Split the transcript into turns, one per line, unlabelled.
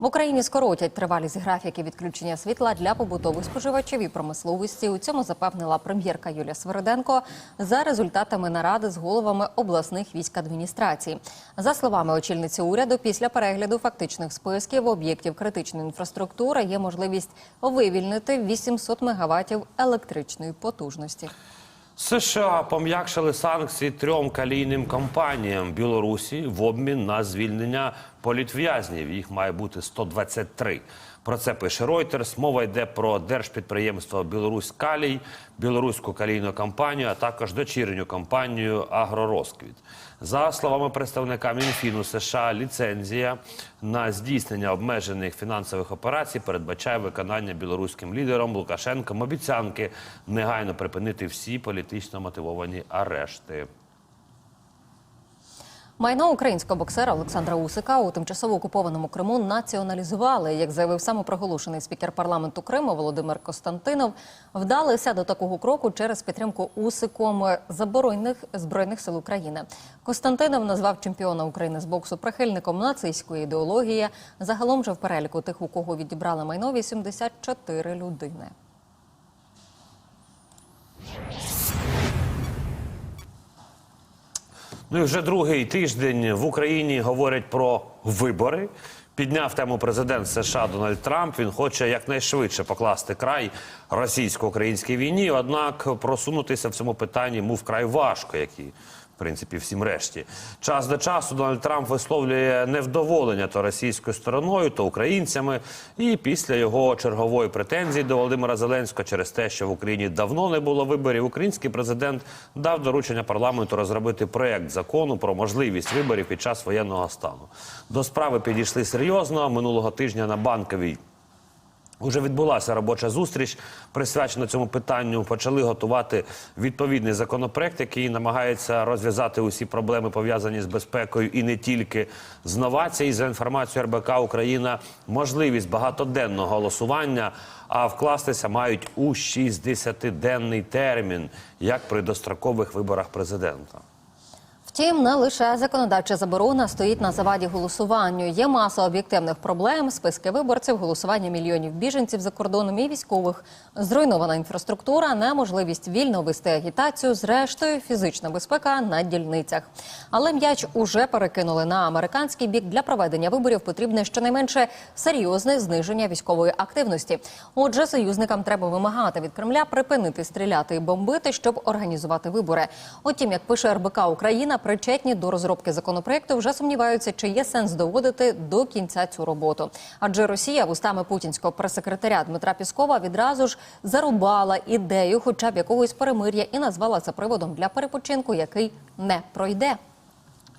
В Україні скоротять тривалість графіки відключення світла для побутових споживачів і промисловості. У цьому запевнила прем'єрка Юлія Свериденко за результатами наради з головами обласних військ адміністрацій. За словами очільниці уряду, після перегляду фактичних списків об'єктів критичної інфраструктури є можливість вивільнити 800 мегаваттів електричної потужності.
США пом'якшили санкції трьом калійним компаніям Білорусі в обмін на звільнення політв'язнів. Їх має бути 123. Про це пише Reuters. Мова йде про держпідприємство Білорусь Калій, білоруську калійну компанію, а також дочірню компанію Агророзквіт. За словами представника Мінфіну США, ліцензія на здійснення обмежених фінансових операцій передбачає виконання білоруським лідером Лукашенком обіцянки негайно припинити всі політично мотивовані арешти.
Майно українського боксера Олександра Усика у тимчасово окупованому Криму націоналізували. Як заявив самопроголошений спікер парламенту Криму Володимир Костантинов, вдалися до такого кроку через підтримку Усиком заборонених збройних сил України. Костантинов назвав чемпіона України з боксу прихильником нацистської ідеології. Загалом же в переліку тих, у кого відібрали майно, 84 людини.
Ну і вже другий тиждень в Україні говорять про вибори. Підняв тему президент США Дональд Трамп. Він хоче якнайшвидше покласти край російсько-українській війні. Однак просунутися в цьому питанні йому вкрай важко, як і принципі всім решті. Час до часу Дональд Трамп висловлює невдоволення то російською стороною, то українцями. І після його чергової претензії до Володимира Зеленського через те, що в Україні давно не було виборів, український президент дав доручення парламенту розробити проект закону про можливість виборів під час воєнного стану. До справи підійшли серйозно минулого тижня на банковій. Уже відбулася робоча зустріч, присвячена цьому питанню. Почали готувати відповідний законопроект, який намагається розв'язати усі проблеми пов'язані з безпекою і не тільки з новацій. За інформацією РБК Україна можливість багатоденного голосування, а вкластися мають у 60-денний термін, як при дострокових виборах президента.
Втім, не лише законодавча заборона стоїть на заваді голосуванню. Є маса об'єктивних проблем, списки виборців, голосування мільйонів біженців за кордоном і військових, зруйнована інфраструктура, неможливість вільно вести агітацію, зрештою фізична безпека на дільницях. Але м'яч уже перекинули на американський бік. Для проведення виборів потрібне щонайменше серйозне зниження військової активності. Отже, союзникам треба вимагати від Кремля припинити стріляти і бомбити, щоб організувати вибори. Утім, як пише РБК Україна, причетні до розробки законопроекту вже сумніваються, чи є сенс доводити до кінця цю роботу. Адже Росія вустами путінського прес-секретаря Дмитра Піскова відразу ж зарубала ідею, хоча б якогось перемир'я, і назвала це приводом для перепочинку, який не пройде.